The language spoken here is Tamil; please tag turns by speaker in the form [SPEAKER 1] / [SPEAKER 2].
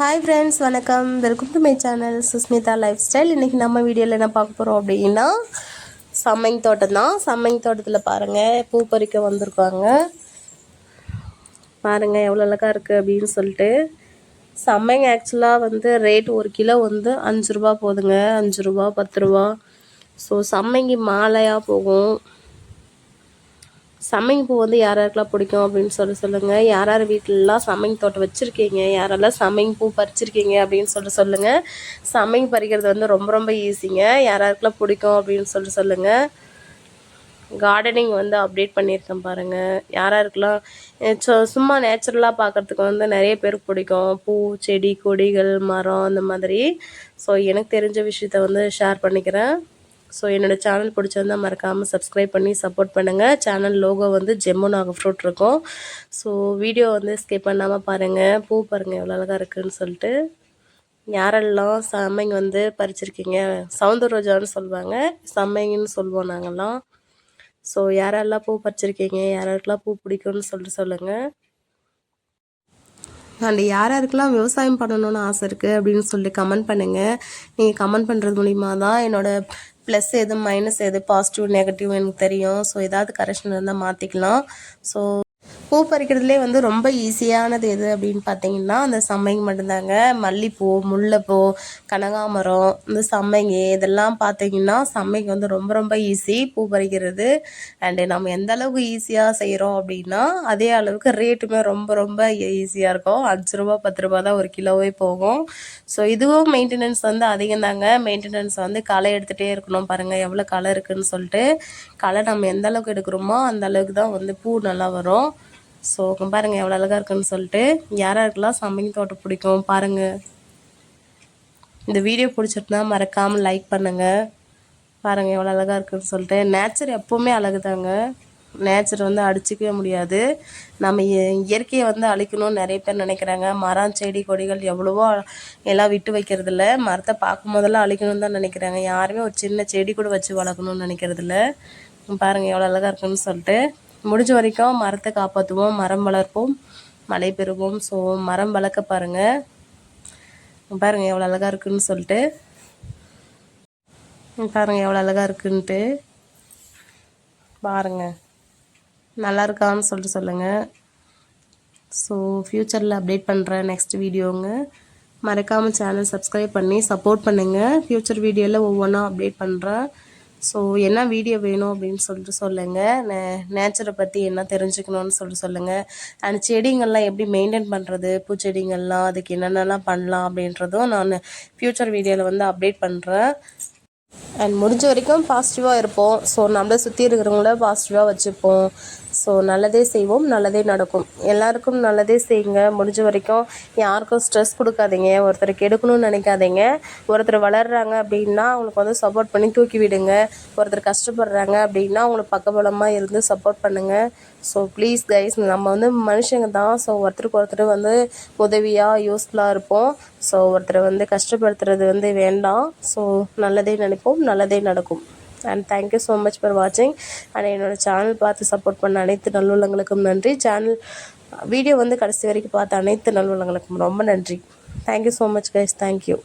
[SPEAKER 1] ஹாய் ஃப்ரெண்ட்ஸ் வணக்கம். Welcome to my channel Sushmita life style இன்றைக்கி நம்ம வீடியோவில் என்ன பார்க்க போகிறோம் அப்படின்னா சம்மங்கி தோட்டம் தான். சம்மங்கி தோட்டத்தில் பாருங்கள் பூ பறிக்க வந்திருக்காங்க. பாருங்கள் எவ்வளோ அழகாக இருக்குது அப்படின்னு சொல்லிட்டு. சம்மங்கி ஆக்சுவலாக வந்து ரேட் ஒரு கிலோ வந்து அஞ்சு ரூபா போதுங்க. அஞ்சு ரூபா பத்து ரூபா ஸோ சம்மங்கி மாலையாக போகும். சம்மங்கி பூ வந்து யார் யாருக்கெல்லாம் பிடிக்கும் அப்படின்னு சொல்லி சொல்லுங்கள் யார் யார் வீட்டிலலாம் சம்மங்கி தோட்டம் வச்சுருக்கீங்க? யாரெல்லாம் சம்மங்கி பூ பறிச்சிருக்கீங்க அப்படின்னு சொல்லி சொல்லுங்கள் சம்மங்கி பறிக்கிறது வந்து ரொம்ப ரொம்ப ஈஸிங்க யார் யாருக்கெல்லாம் பிடிக்கும் அப்படின்னு சொல்லி சொல்லுங்கள் கார்டனிங் வந்து அப்டேட் பண்ணியிருக்கேன் பாருங்கள் யார் யாருக்கெல்லாம் சும்மா நேச்சுரலாக பார்க்குறதுக்கு வந்து நிறைய பேருக்கு பிடிக்கும். பூ செடி கொடிகள் மரம் அந்த மாதிரி. ஸோ எனக்கு தெரிஞ்ச விஷயத்த வந்து ஷேர் பண்ணிக்கிறேன். ஸோ என்னோடய சேனல் பிடிச்சிருந்தால் மறக்காமல் சப்ஸ்கிரைப் பண்ணி சப்போர்ட் பண்ணுங்கள் சேனல் லோகோ வந்து ஜெம்மு நாக ஃப்ரூட் இருக்கும். ஸோ வீடியோ வந்து ஸ்கிப் பண்ணாமல் பாருங்கள் பூ பாருங்கள் எவ்வளோ அழகாக இருக்குதுன்னு சொல்லிட்டு. யாரெல்லாம் சம்மைங்க வந்து பறிச்சிருக்கீங்க? சவுந்தர ரோஜான்னு சொல்லுவாங்க. சமைங்கன்னு சொல்லுவோம் நாங்கள்லாம் ஸோ யாரெல்லாம் பூ பறிச்சிருக்கீங்க? யாருக்கெல்லாம் பூ பிடிக்கும்னு சொல்லிட்டு சொல்லுங்கள் அண்ட் யார் யாருக்கெல்லாம் விவசாயம் பண்ணணும்னு ஆசை இருக்குது அப்படின்னு சொல்லி கமெண்ட் பண்ணுங்கள் நீங்கள் கமெண்ட் பண்ணுறது மூலிமா தான் என்னோடய ப்ளஸ் எது மைனஸ் எது பாசிட்டிவ் நெகட்டிவ் எனக்கு தெரியும். ஸோ ஏதாவது கரெக்ஷன் இருந்தால் மாற்றிக்கலாம் ஸோ பூ பறிக்கிறதுலே வந்து ரொம்ப ஈஸியானது எது அப்படின்னு பார்த்தீங்கன்னா அந்த சம்மங்கி மட்டும்தாங்க. மல்லிப்பூ முல்லைப்பூ கனகாமரம் இந்த சம்மங்கி இதெல்லாம் பார்த்தீங்கன்னா சம்மங்கி வந்து ரொம்ப ரொம்ப ஈஸி பூ பறிக்கிறது. அண்டு நம்ம எந்த அளவுக்கு ஈஸியாக செய்கிறோம் அப்படின்னா அதே அளவுக்கு ரேட்டுமே ரொம்ப ரொம்ப ஈஸியாக இருக்கும். அஞ்சு ரூபா பத்து ரூபா தான் ஒரு கிலோவே போகும். ஸோ இதுவும் மெயின்டெனன்ஸ் வந்து அதிகம் தாங்க மெயின்டெனன்ஸ் வந்து களை எடுத்துகிட்டே இருக்கணும் பாருங்கள் எவ்வளோ களை இருக்குதுன்னு சொல்லிட்டு. களை நம்ம எந்த அளவுக்கு எடுக்கிறோமோ அந்த அளவுக்கு தான் வந்து பூ நல்லா வரும். ஸோ பாருங்கள் எவ்வளோ அழகாக இருக்குன்னு சொல்லிட்டு யார் யாருக்கெல்லாம் சமைங்க தோட்டம் பிடிக்கும் பாருங்கள் இந்த வீடியோ பிடிச்சிருந்தா மறக்காமல் லைக் பண்ணுங்கள் பாருங்கள் எவ்வளோ அழகாக இருக்குன்னு சொல்லிட்டு. நேச்சர் எப்போவுமே அழகு தாங்க நேச்சர் வந்து அடிச்சிக்கவே முடியாது. நம்ம இயற்கையை வந்து அழிக்கணும்னு நிறைய பேர் நினைக்கிறாங்க. மரம் செடி கொடிகள் எவ்வளவோ எல்லாம் விட்டு வைக்கிறது இல்லை மரத்தை பார்க்கும் போதெல்லாம் அழிக்கணும்னு தான் நினைக்கிறாங்க. யாருமே ஒரு சின்ன செடி கூட வச்சு வளர்க்கணும்னு நினைக்கிறது இல்லை பாருங்கள் எவ்வளோ அழகாக இருக்குன்னு சொல்லிட்டு. முடிஞ்ச வரைக்கும் மரத்தை காப்பாற்றுவோம் மரம் வளர்ப்போம் மழை பெறுவோம். ஸோ மரம் வளர்க்க பாருங்கள் பாருங்கள் எவ்வளோ அழகாக இருக்குன்னு சொல்லிட்டு. பாருங்கள் எவ்வளோ அழகாக இருக்குன்ட்டு. பாருங்கள் நல்லா இருக்கான்னு சொல்லிட்டு சொல்லுங்கள் ஸோ ஃப்யூச்சரில் அப்டேட் பண்ணுறேன் நெக்ஸ்ட் வீடியோங்க மறக்காமல் சேனல் சப்ஸ்கிரைப் பண்ணி சப்போர்ட் பண்ணுங்கள் ஃப்யூச்சர் வீடியோவில் ஒவ்வொன்றா அப்டேட் பண்ணுறேன் ஸோ என்ன வீடியோ வேணும் அப்படின்னு சொல்லிட்டு சொல்லுங்கள் நே நேச்சரை பற்றி என்ன தெரிஞ்சுக்கணும்னு சொல்லிட்டு சொல்லுங்கள் அண்ட் செடிங்கள்லாம் எப்படி மெயின்டைன் பண்ணுறது பூச்செடிங்கள்லாம் அதுக்கு என்னென்னலாம் பண்ணலாம் அப்படின்றதும் நான் ஃப்யூச்சர் வீடியோவில் வந்து அப்டேட் பண்ணுறேன் அண்ட் முடிஞ்ச வரைக்கும் பாசிட்டிவாக இருப்போம். ஸோ நம்மளை சுற்றி இருக்கிறவங்கள பாசிட்டிவாக வச்சுப்போம். ஸோ நல்லதே செய்வோம் நல்லதே நடக்கும். எல்லாருக்கும் நல்லதே செய்யுங்க. முடிஞ்ச வரைக்கும் யாருக்கும் ஸ்ட்ரெஸ் கொடுக்காதீங்க. ஒருத்தருக்கு கெடுக்கணும்னு நினைக்காதீங்க. ஒருத்தர் வளர்கிறாங்க அப்படின்னா அவங்களுக்கு வந்து சப்போர்ட் பண்ணி தூக்கி விடுங்க. ஒருத்தர் கஷ்டப்படுறாங்க அப்படின்னா அவங்களுக்கு பக்கபலமாக இருந்து சப்போர்ட் பண்ணுங்கள் ஸோ ப்ளீஸ் கைஸ் நம்ம வந்து மனுஷங்க தான். ஸோ ஒருத்தருக்கு ஒருத்தர் வந்து உதவியாக யூஸ்ஃபுல்லாக இருப்போம். ஸோ ஒருத்தரை வந்து கஷ்டப்படுத்துறது வந்து வேண்டாம். ஸோ நல்லதே நினைப்போம் நல்லதே நடக்கும். And thank you so much for வாட்சிங் அண்ட் என்னோடய சேனல் பார்த்து சப்போர்ட் பண்ண அனைத்து நல்லுள்ளங்களுக்கும் நன்றி. சேனல் வீடியோ வந்து கடைசி வரைக்கும் பார்த்த அனைத்து நல்லுள்ளங்களுக்கும் ரொம்ப நன்றி. Thank you so much guys thank you